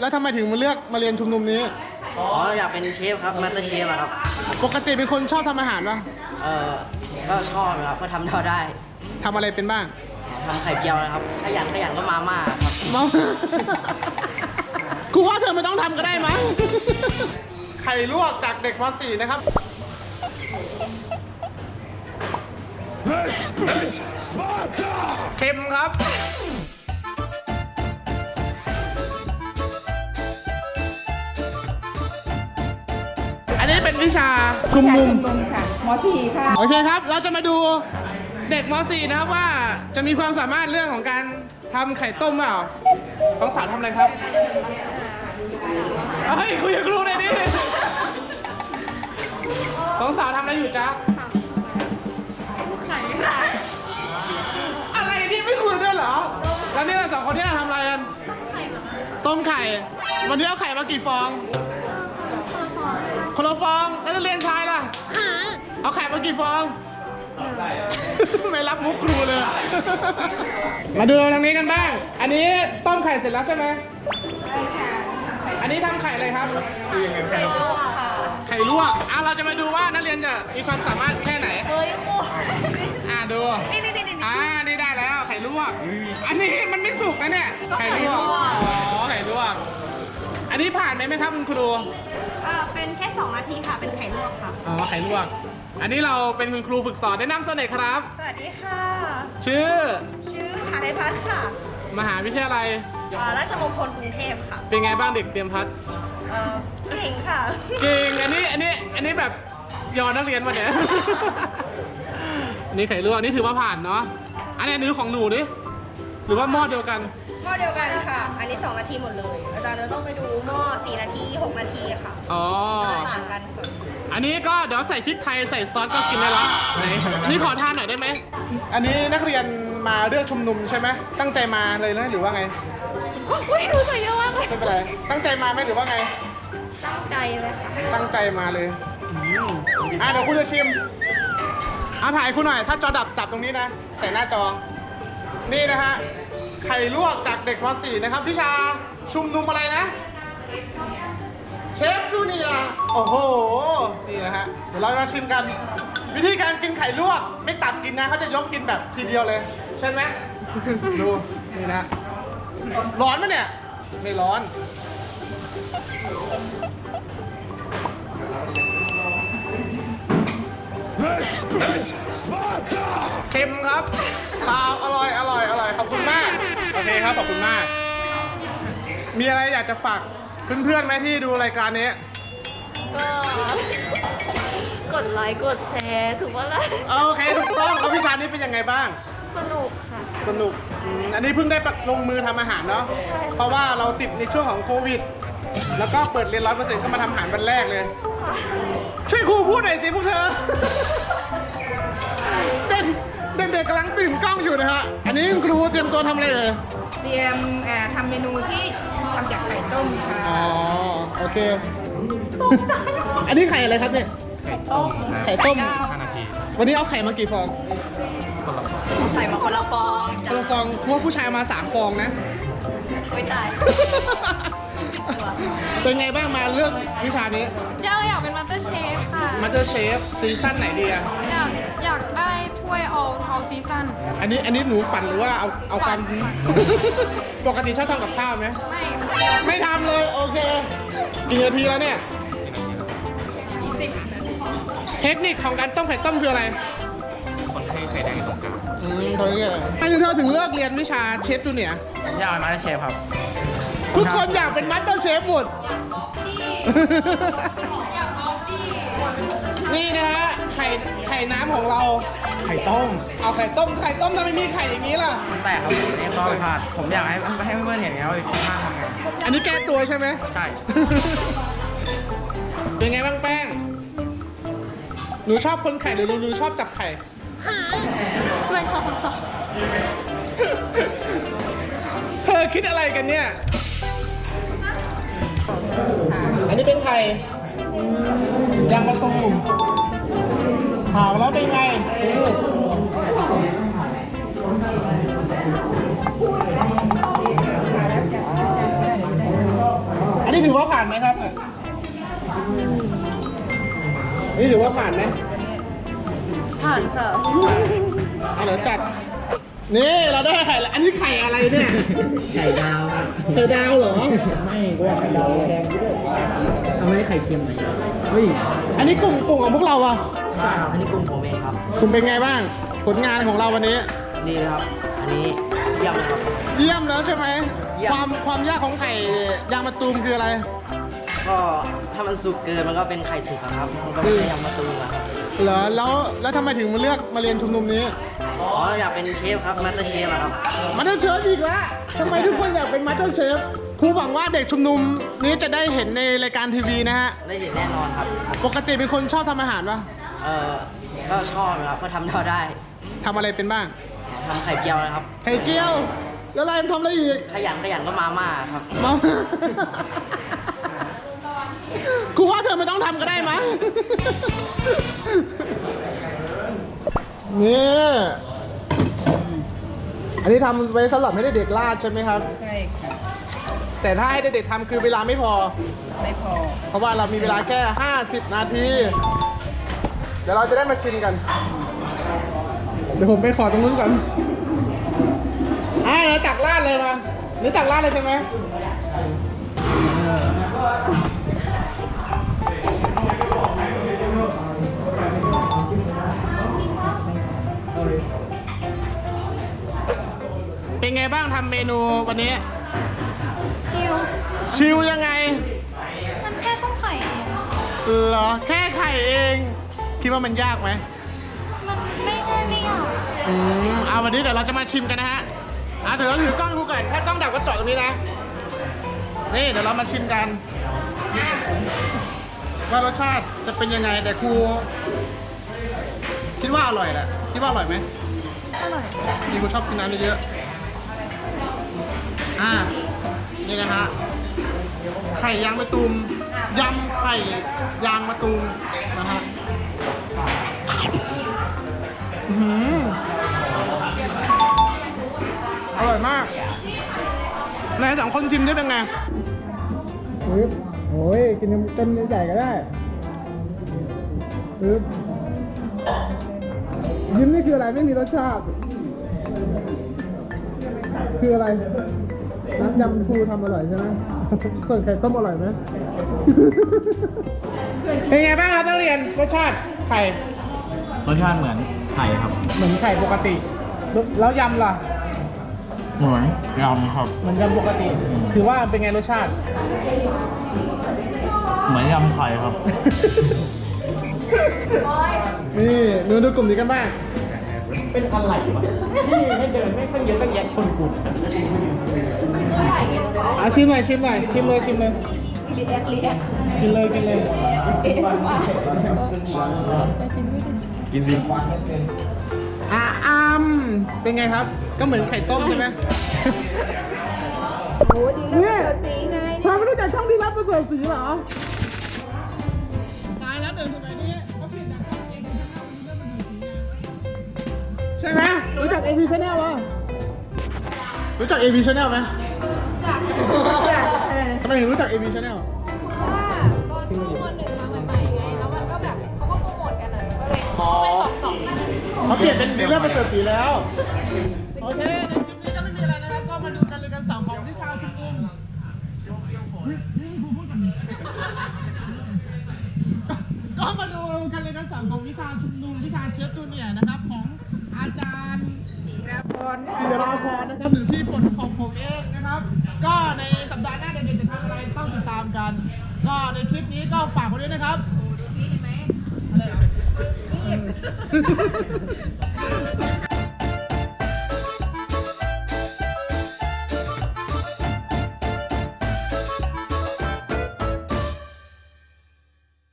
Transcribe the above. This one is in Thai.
แล้วทำไมถึงมาเลือกมาเรียนชุมนุมนี้ อ๋ออยากเป็นเชฟครับมาสเตอร์เชฟอะครับ ปกติเป็นคนชอบทำอาหารปะเออก็ชอบนะครับก็ทำเท่าได้ทำอะไรเป็นบ้างทำไข่เจียวนะครับขยันขยันก็มาม่าครับมาครูว่าเธอไม่ต้องทำก็ได้มั้ง ไข่ลวกจากเด็กม .4 นะครับ This is Sparta! เค็มครับ วิชาชุมนุมชุมนุมค่ะม .4 ค่ะโอเคครับ เราจะมาดูเด็กม .4 นะครับว่าจะมีความสามารถเรื่องของการทำไข่ต้มเปล่าต้องสาวทำอะไรครับเฮ้ยคุยกับครูหน่อยดิสองสาวทำอะไรอยู่จ๊ะไข่ค่ะ อะไรที่ไม่คุยด้วยเหรอ แล้วเนี่ยสองคนที่เราทำอะไรกัน ต้มไข่ วันนี้เอาไข่มากี่ฟอง คนละฟองแล้ว นักเรียนชายล่ะ เอาไข่มากี่ฟอง ไม่รับมุกครูเลย มาดูทางนี้กันบ้าง อันนี้ต้มไข่เสร็จแล้วใช่ไหมอันนี้ทำไข่อะไรครับ ไข่ลวกค่ะไข่ลวกอะเราจะมาดูว่านักเรียนจะมีความสามารถแค่ไหน เฮ้ยครูอะดู นี่นี่นี่นี่ อ่า นี่ได้แล้วไข่ลวก อันนี้มันไม่สุกนะเนี่ยไข่ลวกอ๋อ ไข่ลวก อันนี้ผ่านไหมไหมครับคุณครู เอ่อเป็นแค่ 2 นาทีค่ะ เป็นไข่ลวกค่ะ อ๋อไข่ลวก อันนี้เราเป็นคุณครูฝึกสอนแนะนำตัวหน่อยครับ สวัสดีค่ะ ชื่อชื่อหาไทยพัฒน์ค่ะมหาวิทยาลัย เอ่อราชมงคลกรุงเทพค่ะเป็นไงบ้างเด็กเตรียมพัดเอ่อเก่งค่ะ เก่งอันนี้อันนี้อันนี้แบบยอนักเรียนมาเนี่ย อันนี่ไข่ลวกอันนี่ถือว่าผ่านเนาะอันนี้นื้อของหนูดิหรือว่าหม้อเดียวกัน หม้อเดียวกันค่ะ อันนี้ 2 นาทีหมดเลย อาจารย์จะต้องไปดูหม้อ 4 นาที 6 นาทีค่ะอ๋อต่างกันค่ะอันนี้ก็เดี๋ยวใส่พริกไทยใส่ซอสก็กินได้แล้วไหนอันนี้ขอทานหน่อยได้ไหม อันนี้นักเรียนมาเลือกชุมนุมใช่ไหม ตั้งใจมาเลยนะหรือว่าไง อุ้ยหนูใส่เยอะมากเลยไม่เป็นไร ตั้งใจมาไหมหรือว่าไง ตั้งใจเลยค่ะ ตั้งใจมาเลยอืมอะเดี๋ยวคุณจะชิมเอาถ่ายคุณหน่อย ถ้าจอดับจับตรงนี้นะ ใส่หน้าจอ นี่นะฮะ ไข่ลวกจากเด็กม .4 นะครับพิชาชุมนุมอะไรนะ เชฟจูเนียร์โอ้โห นี่นะฮะ เดี๋ยวเรามาชิมกัน วิธีการกินไข่ลวก ไม่ตัดกินนะเขาจะยกกินแบบทีเดียวเลย ใช่ไหม ดู นี่นะฮะร้อนไหมเนี่ย ไม่ร้อน This is Sparta! เค็มครับเปล่าอร่อย อร่อย อร่อย ขอบคุณมาก โอเคครับขอบคุณมาก มีอะไรอยากจะฝากเพื่อนๆไหมที่ดูรายการนี้ ก็ กดไลค์กดแชร์ถูกปะล่ะโอเคถูกต้องแล้ววิชานี้เป็นยังไงบ้าง สนุกค่ะ สนุกอืมอันนี้เพิ่งได้ลงมือทำอาหารเนาะ เพราะว่าเราติดในช่วงของโควิด แล้วก็เปิดเรียนร้อยเปอร์เซ็นต์ก็มาทำอาหารวันแรกเลย ช่วยครูพูดหน่อยสิพวกเธอ เด็ก เด็กๆกำลังตื่นกล้องอยู่นะฮะ อันนี้คุณครูเตรียมตัวทำอะไรเอ่ยเตรียมเอ่อทำเมนูที่ทำจากไข่ต้มค่ะอ๋อ โอเคอันนี้ไข่อะไรครับเนี่ย ไข่ต้มไข่ต้มเก้าวันนี้เอาไข่มากี่ฟองใส่มาคนละฟองคนละฟองครูว่าผู้ชายเอามาสามฟองนะไม่ตาย เป็นไงบ้างมาเลือกวิชานี้อยากอยากเป็นมาสเตอร์เชฟค่ะ มาเจอเชฟซีซั่นไหนดีอะอยากอยากได้ถ้วยเอาเอา ซีซั่นอันนี้อันนี้หนูฝันหรือว่าเอาเอาความ ปกติชอบทำกับข้าวไหม ไม่ไม่ทำเลย โอเค กี่นาทีแล้วเนี่ย เทคนิคของการต้มไข่ต้มคืออะไรคนให้ไข่แดงอยู่ตรงกลางอืมเขาเรียกอะไรอันนี้เธอถึงเลิกเรียนวิชาเชฟจูเนียร์อยากเป็นมาสเตอร์เชฟครับ ทุกคนอยากเป็นมาสเตอร์เชฟหมด อยากลองดี นี่นะฮะไข่ไข่น้ำของเรา ไข่ต้มเอาไข่ต้มไข่ต้มทำไมมีไข่อย่างนี้ล่ะ มันแตกครับนี่ข้อผิดพลาดผมอยากให้ให้เพื่อนๆเห็นไงว่าผิดพลาดทำไงอันนี้แก้ตัวใช่ไหม ใช่ เป็นไงบ้างแป้ง หนูชอบคนไข่หรือหนูชอบจับไข่ ไม่ชอบคนสองเธอคิดอะไรกันเนี่ย อันนี้เป็นไข่ ยางมะตูมเผาแล้วเป็นไงนี้ถือว่าผ่านไหมครับอันนี้ถือว่าผ่านไหมผ่านค่ะเอาเดี๋ยวจัด นี่เราได้ไข่แล้วอันนี้ไข่อะไรเนี่ยไข่ดาวครับไข่ดาวเหรอ ไม่ก็ไข่ดาวแดงด้วยเอาไม่ได้ไข่เค็มไหมเฮ้ย อันนี้กลุ่มกลุ่มของพวกเราอะใช่ครับอันนี้กลุ่มผมเองครับกลุ่มเป็นไงบ้าง ผลงานของเราวันนี้ดีเลยครับ อันนี้เยี่ยมเลยครับ เยี่ยมแล้วใช่ไหมเยี่ยมความความยากของไข่ยางมะตูมคืออะไร ก็ถ้ามันสุกเกินมันก็เป็นไข่สุกอะครับ มันก็ไม่ได้ยำมาตูมอะครับเหรอแล้วแล้วทำไมถึงมาเลือกมาเรียนชุมนุมนี้ อ๋ออยากเป็นเชฟครับมาสเตอร์เชฟอะครับ มาสเตอร์เชฟอีกแล้วทำไมทุกคนอยากเป็นมาสเตอร์เชฟครูหวังว่าเด็กชุมนุมนี้จะได้เห็นในรายการทีวีนะฮะ ได้เห็นแน่นอนครับ ปกติเป็นคนชอบทำอาหารปะเออก็ชอบนะครับก็ทำเท่าได้ทำอะไรเป็นบ้าง ทำไข่เจียวนะครับ ไข่เจียว แล้วอะไรทำอะไรอีก ขยันขยันก็มาม่าครับ มาครูว่าเธอไม่ต้องทำก็ได้มั้งนี่ อันนี้ทำไว้สำหรับให้เด็กๆลาดใช่ไหมครับ ใช่ค่ะ แต่ถ้าให้เด็กๆทำคือเวลาไม่พอ ไม่พอ เพราะว่าเรามีเวลาแค่ 50 นาที เดี๋ยวเราจะได้มาชิมกัน เดี๋ยวผมไปขอตรงนู้นก่อนอ่าเดี๋ยวตักราดเลยมานี่ตักราดเลยใช่ไหม บ้างทำเมนูวันนี้ ชิลชิลยังไงมันแค่ต้องไข่เองเหรอแค่ไข่เอง คิดว่ามันยากไหมมันไม่ได้ไม่ยากอืมเอาวันนี้เดี๋ยวเราจะมาชิมกันนะฮะอะเดี๋ยวเราถือกล้องดูก่อนถ้ากล้องดับก็จอดตรงนี้นะนี่เดี๋ยวเรามาชิมกันว่ารสชาติจะเป็นยังไงแต่ครูคิดว่าอร่อยแหละคิดว่าอร่อยไหมอร่อย นี่ครูชอบกินน้ำเยอะๆ อ่า นี่นะฮะ ไข่ยางมะตูมยำไข่ยางมะตูมนะฮะอื้อหืออร่อยมากนายสองคนชิมได้เป็นไงปึ๊บโอ้ยกินเต็มใหญ่ก็ได้ปึ๊บยิ้มนี่คืออะไรไม่มีรสชาติ คืออะไร น้ำยำพูทำอร่อยใช่ไหมส่วนไข่ต้มอร่อยไหมเป็นไงบ้างครับนักเรียนรสชาติไข่รสชาติเหมือนไข่ครับ เหมือนไข่ปกติ แล้วยำล่ะ เหมือนยำครับ เหมือนยำปกติ ถือว่าเป็นไงรสชาติ เหมือนยำไข่ครับ นี่ดูดูกลุ่มนี้กันบ้าง เป็นอะไรวะที่ให้เดินไม่ค่อยเยอะก็แยะชนกู เอาชิมหน่อยชิมหน่อยชิมเลยชิมเลยกินเลยกินเลยกินดิอะอ้มเป็นไงครับ ก็เหมือนไข่ต้มใช่ไหมโอ้ดีแล้วเปิดสีไงเธอไม่รู้จักช่องดีรับประเสริฐสีเหรอตายแล้วเดินสมัยนี้เขาเปลี่ยนจากช่องเองใช่ไหมรู้จัก AV Channel วะรู้จัก AV Channel ไหมทำไมถึงรู้จัก AV Channel เพราะว่าตอนที่วันหนึ่งมาใหม่ๆไงแล้วมันก็แบบเขาก็โปรโมทกันอะก็เลยเป็นสองสองห้านาทีเขาเปลี่ยนเป็นดีลเลอร์ประเสริฐสีแล้ว โอเคในคลิปนี้ก็ไม่มีอะไรนะครับ ก็มาดูกันเลยกันสองของที่ชาวชุมนุมก็มาดูกันเลยกันสองของวิชาชุมนุมวิชาเชฟจูเนียร์นะครับ ของอาจารย์จิรพรจิรพรนะครับหรือที่ผลของผมเองนะครับ ก็ในสัปดาห์หน้าเด็กๆจะทำอะไรต้องติดตามกัน ก็ในคลิปนี้ก็ฝากไว้ด้วยนะครับอะไรเหรอ